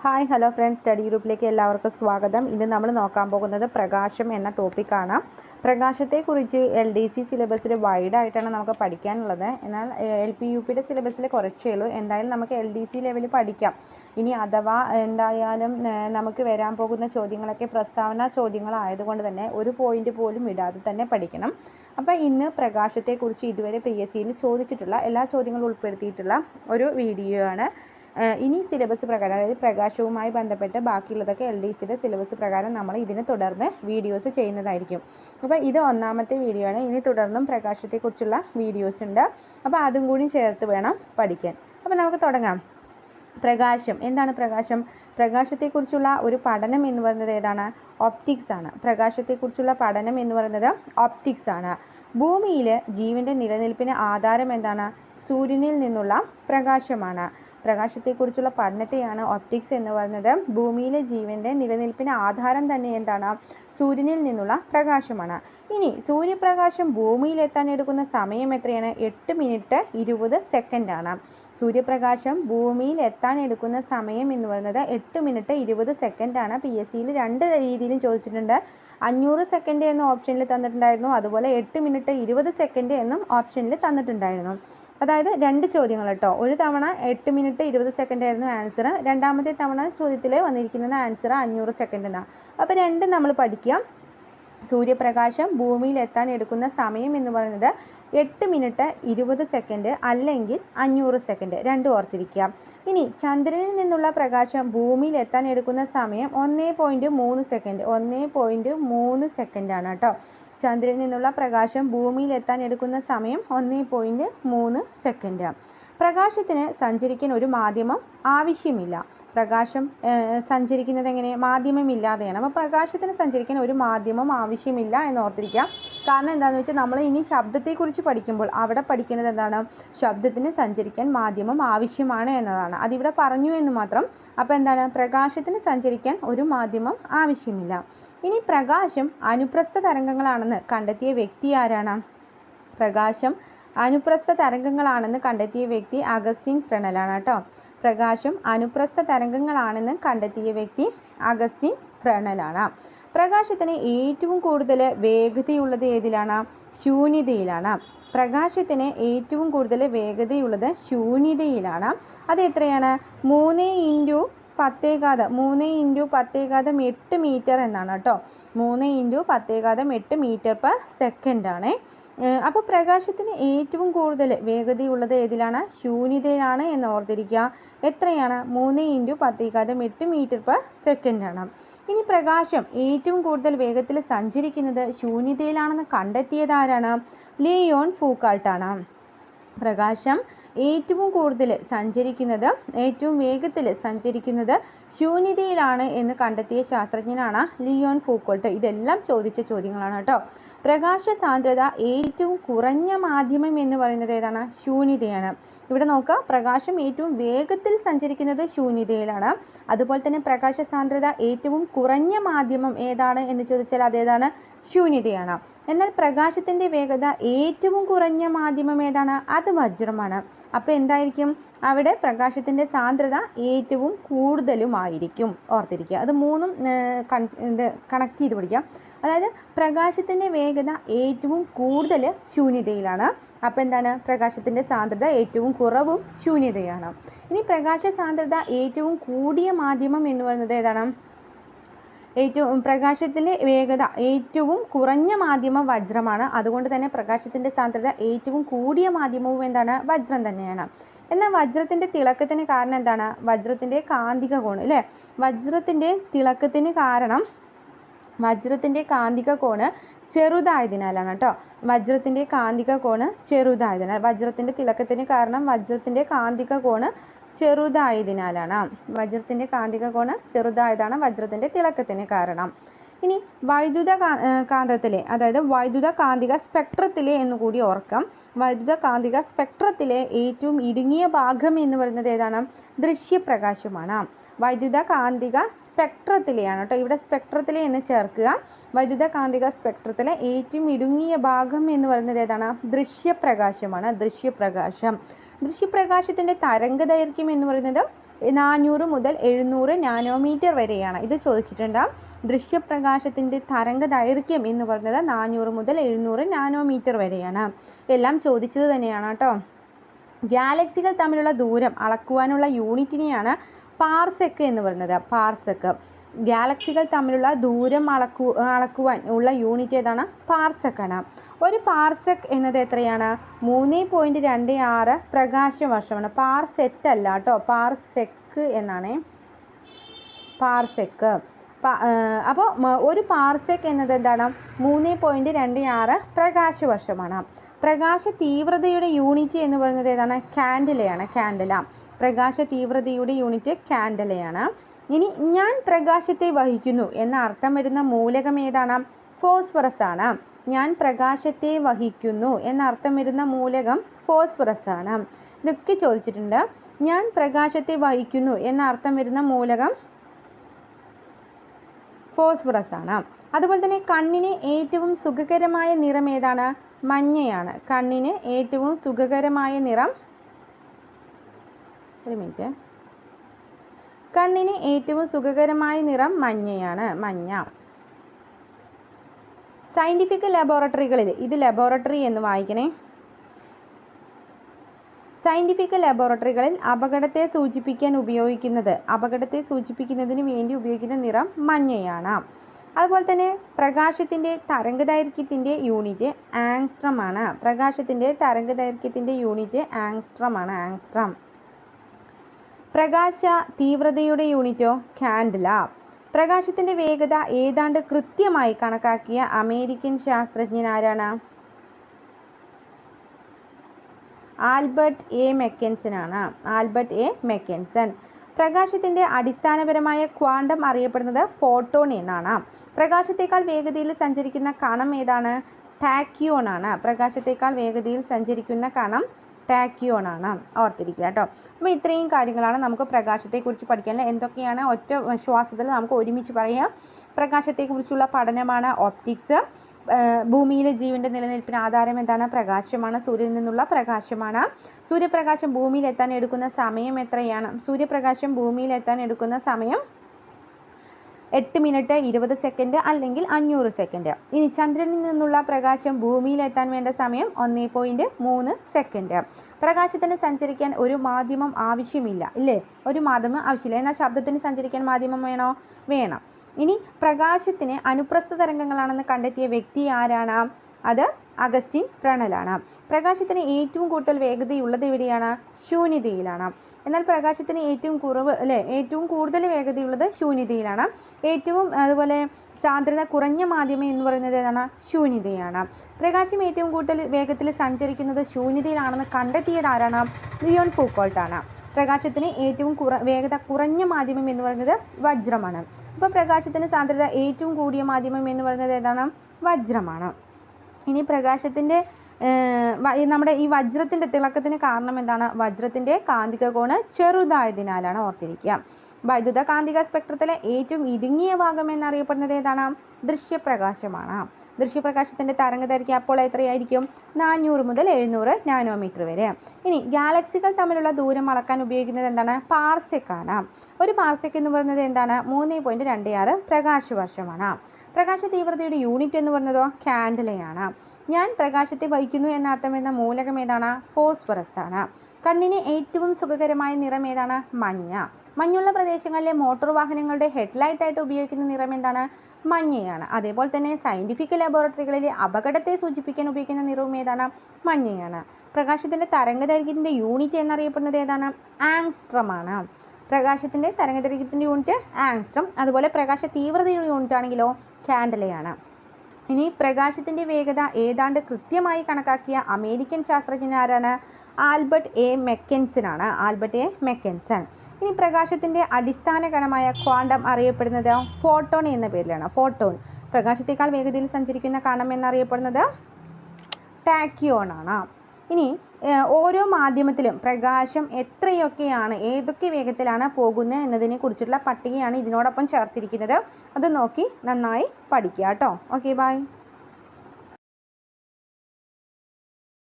Hi hello friends. Study ഗ്രൂപ്പിലേക്ക് എല്ലാവർക്കും സ്വാഗതം. ഇന്ന് നമ്മൾ നോക്കാൻ പോകുന്നത് പ്രകാശം എന്ന ടോപ്പിക്കാണ് പ്രകാശത്തെക്കുറിച്ച് എൽ ഡി സി സിലബസിൽ വൈഡായിട്ടാണ് നമുക്ക് പഠിക്കാനുള്ളത്. എന്നാൽ എൽ പി യു പിയുടെ സിലബസിൽ കുറച്ചേ ഉള്ളൂ. എന്തായാലും നമുക്ക് എൽ ഡി സി ലെവലിൽ പഠിക്കാം. ഇനി അഥവാ എന്തായാലും നമുക്ക് വരാൻ പോകുന്ന ചോദ്യങ്ങളൊക്കെ പ്രസ്താവന ചോദ്യങ്ങളായതുകൊണ്ട് തന്നെ ഒരു പോയിന്റ് പോലും വിടാതെ തന്നെ പഠിക്കണം. അപ്പോൾ ഇന്ന് പ്രകാശത്തെക്കുറിച്ച് ഇതുവരെ പി എസ് സിയിൽ ചോദിച്ചിട്ടുള്ള എല്ലാ ചോദ്യങ്ങളും ഉൾപ്പെടുത്തിയിട്ടുള്ള ഒരു വീഡിയോ ആണ്. ഇനി സിലബസ് പ്രകാരം അതായത് പ്രകാശവുമായി ബന്ധപ്പെട്ട് ബാക്കിയുള്ളതൊക്കെ എൽ ഡി സിയുടെ സിലബസ് പ്രകാരം നമ്മൾ ഇതിനെ തുടർന്ന് വീഡിയോസ് ചെയ്യുന്നതായിരിക്കും. അപ്പോൾ ഇത് ഒന്നാമത്തെ വീഡിയോ ആണ്. ഇനി തുടർന്നും പ്രകാശത്തെക്കുറിച്ചുള്ള വീഡിയോസ് ഉണ്ട്. അപ്പോൾ അതും കൂടി ചേർത്ത് വേണം പഠിക്കാൻ. അപ്പോൾ നമുക്ക് തുടങ്ങാം. പ്രകാശം. എന്താണ് പ്രകാശം? പ്രകാശത്തെക്കുറിച്ചുള്ള ഒരു പഠനം എന്ന് പറയുന്നത് ഏതാണ്? ഒപ്റ്റിക്സ് ആണ്. പ്രകാശത്തെക്കുറിച്ചുള്ള പഠനം എന്ന് പറയുന്നത് ഒപ്റ്റിക്സ് ആണ്. ഭൂമിയിൽ ജീവന്റെ നിലനിൽപ്പിന് ആധാരം എന്താണ്? സൂര്യനിൽ നിന്നുള്ള പ്രകാശമാണ്. പ്രകാശത്തെക്കുറിച്ചുള്ള പഠനത്തെയാണ് ഒപ്റ്റിക്സ് എന്ന് പറയുന്നത്. ഭൂമിയിലെ ജീവന്റെ നിലനിൽപ്പിന് ആധാരം തന്നെ എന്താണ്? സൂര്യനിൽ നിന്നുള്ള പ്രകാശമാണ്. ഇനി സൂര്യപ്രകാശം ഭൂമിയിലെത്താൻ എടുക്കുന്ന സമയം എത്രയാണ്? എട്ട് മിനിറ്റ് ഇരുപത് സെക്കൻഡാണ് സൂര്യപ്രകാശം ഭൂമിയിൽ എത്താൻ എടുക്കുന്ന സമയം എന്ന് പറയുന്നത് എട്ട് മിനിറ്റ് ഇരുപത് സെക്കൻഡാണ് പി എസ് സിയിൽ രണ്ട് രീതിയിലും ചോദിച്ചിട്ടുണ്ട്. അഞ്ഞൂറ് സെക്കൻഡ് എന്ന ഓപ്ഷനിൽ തന്നിട്ടുണ്ടായിരുന്നു. അതുപോലെ എട്ട് മിനിറ്റ് ഇരുപത് സെക്കൻഡ് എന്നും ഓപ്ഷനിൽ തന്നിട്ടുണ്ടായിരുന്നു. അതായത് രണ്ട് ചോദ്യങ്ങൾ കേട്ടോ. ഒരു തവണ എട്ട് മിനിറ്റ് ഇരുപത് സെക്കൻഡ് ആയിരുന്നു ആൻസർ രണ്ടാമത്തെ തവണ ചോദ്യത്തിൽ വന്നിരിക്കുന്നത് ആൻസർ അഞ്ഞൂറ് സെക്കൻഡ് എന്നാണ് അപ്പോൾ രണ്ടും നമ്മൾ പഠിക്കുക സൂര്യപ്രകാശം ഭൂമിയിൽ എത്താൻ എടുക്കുന്ന സമയം എന്ന് പറയുന്നത് എട്ട് മിനിറ്റ് ഇരുപത് സെക്കൻഡ് അല്ലെങ്കിൽ അഞ്ഞൂറ് സെക്കൻഡ്. രണ്ടും ഓർത്തിരിക്കുക. ഇനി ചന്ദ്രനിൽ നിന്നുള്ള പ്രകാശം ഭൂമിയിൽ എത്താൻ എടുക്കുന്ന സമയം ഒന്നേ പോയിന്റ് മൂന്ന് സെക്കൻഡ്. ഒന്നേ പോയിന്റ് മൂന്ന് സെക്കൻഡാണ് കേട്ടോ. ചന്ദ്രനിൽ നിന്നുള്ള പ്രകാശം ഭൂമിയിൽ എത്താൻ എടുക്കുന്ന സമയം ഒന്നേ പോയിന്റ് മൂന്ന് സെക്കൻഡ്. പ്രകാശത്തിന് സഞ്ചരിക്കാൻ ഒരു മാധ്യമം ആവശ്യമില്ല. പ്രകാശം സഞ്ചരിക്കുന്നത് എങ്ങനെ? മാധ്യമമില്ലാതെയാണ് അപ്പോൾ പ്രകാശത്തിന് സഞ്ചരിക്കാൻ ഒരു മാധ്യമം ആവശ്യമില്ല എന്ന് ഓർത്തിരിക്കുക. കാരണം എന്താണെന്ന് വെച്ചാൽ നമ്മൾ ഇനി ശബ്ദത്തെക്കുറിച്ച് പഠിക്കുമ്പോൾ അവിടെ പഠിക്കുന്നത് എന്താണ്? ശബ്ദത്തിന് സഞ്ചരിക്കാൻ മാധ്യമം ആവശ്യമാണ് എന്നതാണ്. അതിവിടെ പറഞ്ഞു എന്ന് മാത്രം. അപ്പോൾ എന്താണ്? പ്രകാശത്തിന് സഞ്ചരിക്കാൻ ഒരു മാധ്യമം ആവശ്യമില്ല. ഇനി പ്രകാശം അനുപ്രസ്ഥ തരംഗങ്ങളാണെന്ന് കണ്ടെത്തിയ വ്യക്തി ആരാണ്? പ്രകാശം അനുപ്രസ്ഥ തരംഗങ്ങളാണെന്ന് കണ്ടെത്തിയ വ്യക്തി അഗസ്റ്റിൻ ഫ്രണലാണ് കേട്ടോ പ്രകാശം അനുപ്രസ്ഥ തരംഗങ്ങളാണെന്ന് കണ്ടെത്തിയ വ്യക്തി അഗസ്റ്റിൻ ഫ്രണലാണ്. പ്രകാശത്തിന് ഏറ്റവും കൂടുതൽ വേഗതയുള്ളത് ഏതിലാണ്? ശൂന്യതയിലാണ്. പ്രകാശത്തിന് ഏറ്റവും കൂടുതൽ വേഗതയുള്ളത് ശൂന്യതയിലാണ്. അത് എത്രയാണ്? മൂന്ന് ഇന്റു പത്തേകാതം മൂന്ന് ഇന്റു പത്തേകാതം എട്ട് മീറ്റർ എന്നാണ് കേട്ടോ. മൂന്ന് ഇന്റു പത്തേകാതം എട്ട് മീറ്റർ പെർ സെക്കൻഡ് ആണ്. അപ്പോൾ പ്രകാശത്തിന് ഏറ്റവും കൂടുതൽ വേഗതയുള്ളത് ഏതിലാണ്? ശൂന്യതയിലാണ് എന്ന് ഓർത്തിരിക്കുക. എത്രയാണ്? മൂന്ന് ഇന്റു പത്തേകാതം എട്ട് മീറ്റർ പെർ സെക്കൻഡ് ആണ്. ഇനി പ്രകാശം ഏറ്റവും കൂടുതൽ വേഗത്തിൽ സഞ്ചരിക്കുന്നത് ശൂന്യതയിലാണെന്ന് കണ്ടെത്തിയത് ആരാണ്? ലിയോൺ ഫൂക്കാൾട്ടാണ്. പ്രകാശം ഏറ്റവും കൂടുതൽ സഞ്ചരിക്കുന്നത് ഏറ്റവും വേഗത്തിൽ സഞ്ചരിക്കുന്നത് ശൂന്യതയിലാണ് എന്ന് കണ്ടെത്തിയ ശാസ്ത്രജ്ഞനാണ് ലിയോൺ ഫൂക്കോൾട്ട്. ഇതെല്ലാം ചോദിച്ച ചോദ്യങ്ങളാണ് കേട്ടോ. പ്രകാശ സാന്ദ്രത ഏറ്റവും കുറഞ്ഞ മാധ്യമം എന്ന് പറയുന്നത് ഏതാണ്? ശൂന്യതയാണ്. ഇവിടെ നോക്കുക പ്രകാശം ഏറ്റവും വേഗത്തിൽ സഞ്ചരിക്കുന്നത് ശൂന്യതയിലാണ്. അതുപോലെ തന്നെ പ്രകാശ സാന്ദ്രത ഏറ്റവും കുറഞ്ഞ മാധ്യമം ഏതാണ് എന്ന് ചോദിച്ചാൽ അതേതാണ് ശൂന്യതയാണ്. എന്നാൽ പ്രകാശത്തിന്റെ വേഗത ഏറ്റവും കുറഞ്ഞ മാധ്യമം ഏതാണ്? അത് വജ്രമാണ്. അപ്പോൾ എന്തായിരിക്കും? അവിടെ പ്രകാശത്തിന്റെ സാന്ദ്രത ഏറ്റവും കൂടുതലുമായിരിക്കും. ഓർത്തിരിക്കുക. അത് മൂന്നും കൺ ഇത് കണക്ട് ചെയ്ത് പിടിക്കാം അതായത് പ്രകാശത്തിന്റെ വേഗത ഏറ്റവും കൂടുതൽ ശൂന്യതയിലാണ്. അപ്പോൾ എന്താണ്? പ്രകാശത്തിന്റെ സാന്ദ്രത ഏറ്റവും കുറവും ശൂന്യതയാണ്. ഇനി പ്രകാശ സാന്ദ്രത ഏറ്റവും കൂടിയ മാധ്യമം എന്ന് പറയുന്നത് ഏതാണ്? ഏറ്റവും പ്രകാശത്തിന്റെ വേഗത ഏറ്റവും കുറഞ്ഞ മാധ്യമം വജ്രമാണ്. അതുകൊണ്ട് തന്നെ പ്രകാശത്തിന്റെ സാന്ദ്രത ഏറ്റവും കൂടിയ മാധ്യമവും എന്താണ്? വജ്രം തന്നെയാണ്. എന്നാൽ വജ്രത്തിന്റെ തിളക്കത്തിന് കാരണം എന്താണ്? വജ്രത്തിന്റെ കാന്തിക കോണ് അല്ലേ? വജ്രത്തിന്റെ തിളക്കത്തിന് കാരണം വജ്രത്തിന്റെ കാന്തിക കോണ് ചെറുതായതിനാലാണ് കേട്ടോ. വജ്രത്തിന്റെ കാന്തിക കോണ് ചെറുതായതിനാൽ വജ്രത്തിന്റെ തിളക്കത്തിന് കാരണം വജ്രത്തിന്റെ കാന്തിക കോണ് ചെറുതായതിനാലാണ്. വജ്രത്തിന്റെ കാന്തിക കോണ് ചെറുതായതാണ് വജ്രത്തിന്റെ തിളക്കത്തിന് കാരണം. ഇനി വൈദ്യുത കാന്തത്തിലെ അതായത് വൈദ്യുത കാന്തിക സ്പെക്ട്രത്തിലെ എന്ന് കൂടി ഓർക്കാം. വൈദ്യുത കാന്തിക സ്പെക്ട്രത്തിലെ ഏറ്റവും ഇടുങ്ങിയ ഭാഗം എന്ന് പറയുന്നത് ഏതാണ്? ദൃശ്യപ്രകാശമാണ്. വൈദ്യുത കാന്തിക സ്പെക്ട്രത്തിലെയാണ് കേട്ടോ ഇവിടെ സ്പെക്ട്രത്തിലെ എന്ന് ചേർക്കുക. വൈദ്യുത കാന്തിക സ്പെക്ട്രത്തിലെ ഏറ്റവും ഇടുങ്ങിയ ഭാഗം എന്ന് പറയുന്നത് ഏതാണ്? ദൃശ്യപ്രകാശമാണ്. ദൃശ്യപ്രകാശം. ദൃശ്യപ്രകാശത്തിന്റെ തരംഗ ദൈർഘ്യം എന്ന് പറയുന്നത് നാനൂറ് മുതൽ എഴുന്നൂറ് നാനോമീറ്റർ വരെയാണ്. ഇത് ചോദിച്ചിട്ടുണ്ട്. ദൃശ്യപ്രകാശത്തിന്റെ തരംഗ ദൈർഘ്യം എന്ന് പറയുന്നത് നാനൂറ് മുതൽ എഴുന്നൂറ് നാനോമീറ്റർ വരെയാണ്. എല്ലാം ചോദിച്ചത് തന്നെയാണ് കേട്ടോ. ഗാലക്സികൾ തമ്മിലുള്ള ദൂരം അളക്കുവാനുള്ള യൂണിറ്റിനെയാണ് പാർസെക്ക് എന്ന് പറയുന്നത്. പാർസെക്ക്. ഗാലക്സികൾ തമ്മിലുള്ള ദൂരം അളക്കു അളക്കുവാൻ ഉള്ള യൂണിറ്റ് ഏതാണ്? പാർസെക്കാണ് ഒരു പാർസെക് എന്നത് എത്രയാണ്? മൂന്ന് പോയിന്റ് രണ്ട് ആറ് പ്രകാശ വർഷമാണ് പാർസെറ്റ് അല്ല കേട്ടോ. പാർസെക്ക് എന്നാണ്. പാർസെക്ക്. അപ്പോൾ ഒരു പാർസെക് എന്നത് എന്താണ്? മൂന്ന് പോയിന്റ് രണ്ട് ആറ് പ്രകാശ വർഷമാണ് പ്രകാശ തീവ്രതയുടെ യൂണിറ്റ് എന്ന് പറയുന്നത് ഏതാണ്? കാൻഡിലയാണ്. കാൻഡില. പ്രകാശ തീവ്രതയുടെ യൂണിറ്റ് കാൻഡിലയാണ്. ഇനി ഞാൻ പ്രകാശത്തെ വഹിക്കുന്നു എന്ന അർത്ഥം വരുന്ന മൂലകം ഏതാണ്? ഫോസ്ഫറസ് ആണ്. ഞാൻ പ്രകാശത്തെ വഹിക്കുന്നു എന്ന അർത്ഥം വരുന്ന മൂലകം ഫോസ്ഫറസ് ആണ്. ഇതൊക്കെ ചോദിച്ചിട്ടുണ്ട്. ഞാൻ പ്രകാശത്തെ വഹിക്കുന്നു എന്ന അർത്ഥം വരുന്ന മൂലകം ഫോസ്ഫറസ് ആണ്. അതുപോലെ തന്നെ കണ്ണിന് ഏറ്റവും സുഖകരമായ നിറം ഏതാണ്? മഞ്ഞയാണ്. കണ്ണിന് ഏറ്റവും സുഖകരമായ നിറം ഒരു മിനിറ്റ്. കണ്ണിന് ഏറ്റവും സുഖകരമായ നിറം മഞ്ഞയാണ് മഞ്ഞ. സയന്റിഫിക് ലബോറട്ടറികളിൽ ഇത് ലബോറട്ടറി എന്ന് വായിക്കണേ. സയന്റിഫിക് ലബോറട്ടറികളിൽ അപകടത്തെ സൂചിപ്പിക്കാൻ ഉപയോഗിക്കുന്നത് അപകടത്തെ സൂചിപ്പിക്കുന്നതിന് വേണ്ടി ഉപയോഗിക്കുന്ന നിറം മഞ്ഞയാണ്. അതുപോലെ തന്നെ പ്രകാശത്തിന്റെ തരംഗദൈർഘ്യത്തിന്റെ യൂണിറ്റ് ആങ്സ്ട്രം ആണ്. പ്രകാശത്തിന്റെ തരംഗദൈർഘ്യത്തിന്റെ യൂണിറ്റ് ആങ്സ്ട്രം ആണ് ആങ്സ്ട്രം. പ്രകാശ തീവ്രതയുടെ യൂണിറ്റോ കാൻഡില. പ്രകാശത്തിന്റെ വേഗത ഏതാണ്ട് കൃത്യമായി കണക്കാക്കിയ അമേരിക്കൻ ശാസ്ത്രജ്ഞൻ ആരാണ്? ആൽബർട്ട് എ മെക്കൻസനാണ് ആൽബർട്ട് എ മെക്കൻസൺ. പ്രകാശത്തിന്റെ അടിസ്ഥാനപരമായ ക്വാണ്ടം അറിയപ്പെടുന്നത് ഫോട്ടോൺ എന്നാണ്. പ്രകാശത്തേക്കാൾ വേഗതയിൽ സഞ്ചരിക്കുന്ന കണം ഏതാണ്? ടാക്യോൺ ആണ്. പ്രകാശത്തേക്കാൾ വേഗതയിൽ സഞ്ചരിക്കുന്ന കണം ടാക്യോൺ ആണ് ഓർത്തിരിക്കുക കേട്ടോ. അപ്പോൾ ഇത്രയും കാര്യങ്ങളാണ് നമുക്ക് പ്രകാശത്തെക്കുറിച്ച് പഠിക്കാൻ എന്തൊക്കെയാണ് ഒറ്റ ശ്വാസത്തിൽ നമുക്ക് ഒരുമിച്ച് പറയാം. പ്രകാശത്തെക്കുറിച്ചുള്ള പഠനമാണ് ഓപ്റ്റിക്സ് ഭൂമിയിലെ ജീവന്റെ നിലനിൽപ്പിന് ആധാരം എന്താണ്? പ്രകാശമാണ് സൂര്യനിൽ നിന്നുള്ള പ്രകാശമാണ്. സൂര്യപ്രകാശം ഭൂമിയിൽ എത്താൻ എടുക്കുന്ന സമയം എത്രയാണ്? സൂര്യപ്രകാശം ഭൂമിയിൽ എത്താൻ എടുക്കുന്ന സമയം എട്ട് മിനിറ്റ് ഇരുപത് സെക്കൻഡ് അല്ലെങ്കിൽ അഞ്ഞൂറ് സെക്കൻഡ് ഇനി ചന്ദ്രനിൽ നിന്നുള്ള പ്രകാശം ഭൂമിയിലെത്താൻ വേണ്ട സമയം ഒന്ന് പോയിന്റ് മൂന്ന് സെക്കൻഡ് പ്രകാശത്തിന് സഞ്ചരിക്കാൻ ഒരു മാധ്യമം ആവശ്യമില്ല ഇല്ലേ? ഒരു മാധ്യമം ആവശ്യമില്ല. എന്നാൽ ശബ്ദത്തിന് സഞ്ചരിക്കാൻ മാധ്യമം വേണോ? വേണം. ഇനി പ്രകാശത്തിന് അനുപ്രസ്ഥ തരംഗങ്ങളാണെന്ന് കണ്ടെത്തിയ വ്യക്തി ആരാണ്? അത് അഗസ്റ്റിൻ ഫ്രണലാണ്. പ്രകാശത്തിന് ഏറ്റവും കൂടുതൽ വേഗതയുള്ളത് എവിടെയാണ്? ശൂന്യതയിലാണ്. എന്നാൽ പ്രകാശത്തിന് ഏറ്റവും കുറവ് അല്ലേ? ഏറ്റവും കൂടുതൽ വേഗതയുള്ളത് ശൂന്യതയിലാണ്. ഏറ്റവും അതുപോലെ സാന്ദ്രത കുറഞ്ഞ മാധ്യമം എന്ന് പറയുന്നത് ഏതാണ്? ശൂന്യതയാണ്. പ്രകാശം ഏറ്റവും കൂടുതൽ വേഗത്തിൽ സഞ്ചരിക്കുന്നത് ശൂന്യതയിലാണെന്ന് കണ്ടെത്തിയത് ആരാണ്? ലിയോൺ ഫൂക്കോൾട്ടാണ് പ്രകാശത്തിന് ഏറ്റവും കുറ വേഗത കുറഞ്ഞ മാധ്യമം എന്ന് പറയുന്നത് വജ്രമാണ്. അപ്പോൾ പ്രകാശത്തിന് സാന്ദ്രത ഏറ്റവും കൂടിയ മാധ്യമം എന്ന് പറയുന്നത് ഏതാണ്? വജ്രമാണ്. ഇനി പ്രകാശത്തിന്റെ നമ്മുടെ ഈ വജ്രത്തിന്റെ തിളക്കത്തിന് കാരണം എന്താണ്? വജ്രത്തിന്റെ കാന്തിക കോണ് ചെറുതായതിനാലാണ് ഓർത്തിരിക്കുക. വൈദ്യുത കാന്തിക സ്പെക്ട്രത്തിലെ ഏറ്റവും ഇടുങ്ങിയ ഭാഗം എന്നറിയപ്പെടുന്നത് ഏതാണ്? ദൃശ്യപ്രകാശമാണ്. ദൃശ്യപ്രകാശത്തിന്റെ തരംഗദൈർഘ്യം അപ്പോൾ എത്രയായിരിക്കും? നാനൂറ് മുതൽ എഴുന്നൂറ് നാനോമീറ്റർ വരെ. ഇനി ഗാലക്സികൾ തമ്മിലുള്ള ദൂരം അളക്കാൻ ഉപയോഗിക്കുന്നത് എന്താണ്? പാർസെക്കാണ് ഒരു പാർസെക്ക് എന്ന് പറയുന്നത് എന്താണ്? മൂന്ന് പോയിന്റ് രണ്ട് ആറ് പ്രകാശവർഷമാണ്. പ്രകാശ തീവ്രതയുടെ യൂണിറ്റ് എന്ന് പറഞ്ഞതോ കാൻഡലയാണ്. ഞാൻ പ്രകാശത്തെ വഹിക്കുന്നു എന്ന അർത്ഥം വരുന്ന മൂലകം ഏതാണ്? ഫോസ്ഫറസ് ആണ്. കണ്ണിന് ഏറ്റവും സുഖകരമായ നിറം ഏതാണ്? മഞ്ഞ. മഞ്ഞുള്ള പ്രദേശങ്ങളിലെ മോട്ടോർ വാഹനങ്ങളുടെ ഹെഡ്ലൈറ്റായിട്ട് ഉപയോഗിക്കുന്ന നിറം എന്താണ്? മഞ്ഞയാണ്. അതേപോലെ തന്നെ സയന്റിഫിക് ലബോറട്ടറികളിലെ അപകടത്തെ സൂചിപ്പിക്കാൻ ഉപയോഗിക്കുന്ന നിറവും ഏതാണ്? മഞ്ഞയാണ്. പ്രകാശത്തിന്റെ തരംഗദൈർഘ്യത്തിന്റെ യൂണിറ്റ് എന്നറിയപ്പെടുന്നത് ഏതാണ്? ആങ്സ്ട്രമാണ്. പ്രകാശത്തിന്റെ തരംഗദൈർഘ്യത്തിന്റെ യൂണിറ്റ് ആങ്സ്ട്രം അതുപോലെ പ്രകാശ തീവ്രതയുടെ യൂണിറ്റ് ആണെങ്കിലോ കാൻഡലയാണ്. ഇനി പ്രകാശത്തിന്റെ വേഗത ഏതാണ്ട് കൃത്യമായി കണക്കാക്കിയ അമേരിക്കൻ ശാസ്ത്രജ്ഞൻ ആരാണ്? ആൽബർട്ട് എ മെക്കൻസൺ ആണ്. Albert A Michelson. ഇനി പ്രകാശത്തിന്റെ അടിസ്ഥാന കണമായ ക്വാണ്ടം അറിയപ്പെടുന്നത് ഫോട്ടോൺ എന്ന പേരിലാണ്. ഫോട്ടോൺ. പ്രകാശത്തേക്കാൾ വേഗതയിൽ സഞ്ചരിക്കുന്ന കണം എന്നറിയപ്പെടുന്നത് ടാക്യോൺ ആണ്. ഇനി ഓരോ മാധ്യമത്തിലും പ്രകാശം എത്രയൊക്കെയാണ് ഏതൊക്കെ വേഗത്തിലാണ് പോകുന്നത് എന്നതിനെ കുറിച്ചുള്ള പട്ടികയാണ് ഇതിനോടൊപ്പം ചേർത്തിരിക്കുന്നത്. അത് നോക്കി നന്നായി പഠിക്കുക കേട്ടോ. Okay bye